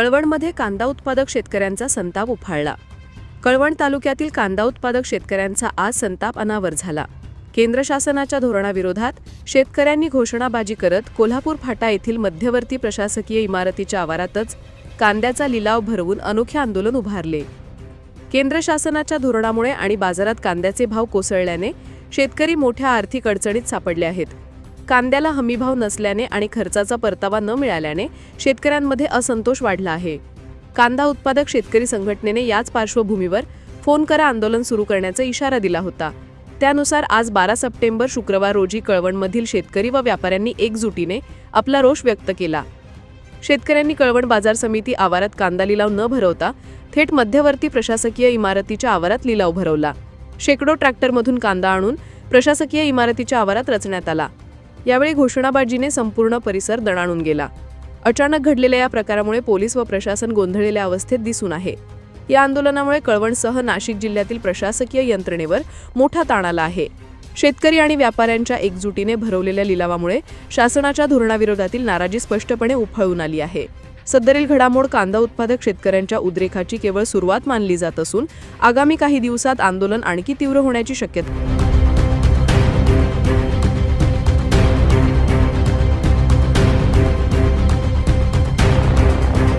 कळवणमध्ये कांदा उत्पादक शेतकऱ्यांचा संताप उफाळला. कळवण तालुक्यातील कांदा उत्पादक शेतकऱ्यांचा आज संताप अनावर झाला. केंद्र शासनाच्या धोरणाविरोधात शेतकऱ्यांनी घोषणाबाजी करत कोल्हापूर फाटा येथील मध्यवर्ती प्रशासकीय इमारतीच्या आवारातच कांद्याचा लिलाव भरवून अनोखे आंदोलन उभारले. केंद्र शासनाच्या धोरणामुळे आणि बाजारात कांद्याचे भाव कोसळल्याने शेतकरी मोठ्या आर्थिक अडचणीत सापडले आहेत. कांद्याला हमीभाव नसल्याने आणि खर्चाचा परतावा न मिळाल्याने शेतकऱ्यांमध्ये असंतोष वाढला आहे. कांदा उत्पादक शेतकरी संघटनेने याच पार्श्वभूमीवर फोन करा आंदोलन सुरू करण्याचा इशारा दिला होता. त्यानुसार आज बारा सप्टेंबर शुक्रवार रोजी कळवणमधील शेतकरी व व्यापाऱ्यांनी एकजुटीने आपला रोष व्यक्त केला. शेतकऱ्यांनी कळवण बाजार समिती आवारात कांदा लिलाव न भरवता थेट मध्यवर्ती प्रशासकीय इमारतीच्या आवारात लिलाव भरवला. शेकडो ट्रॅक्टरमधून कांदा आणून प्रशासकीय इमारतीच्या आवारात रचण्यात आला. यावेळी घोषणाबाजीने संपूर्ण परिसर दणाणून गेला. अचानक घडलेल्या या प्रकारामुळे पोलीस व प्रशासन गोंधळलेल्या अवस्थेत दिसून आहे. या आंदोलनामुळे कळवणसह नाशिक जिल्ह्यातील प्रशासकीय यंत्रणेवर मोठा ताण आला आहे. शेतकरी आणि व्यापाऱ्यांच्या एकजुटीने भरवलेल्या लिलावामुळे शासनाच्या धोरणाविरोधातील नाराजी स्पष्टपणे उफाळून आली आहे. सदरील घडामोड कांदा उत्पादक शेतकऱ्यांच्या उद्रेकाची केवळ सुरुवात मानली जात असून आगामी काही दिवसात आंदोलन आणखी तीव्र होण्याची शक्यता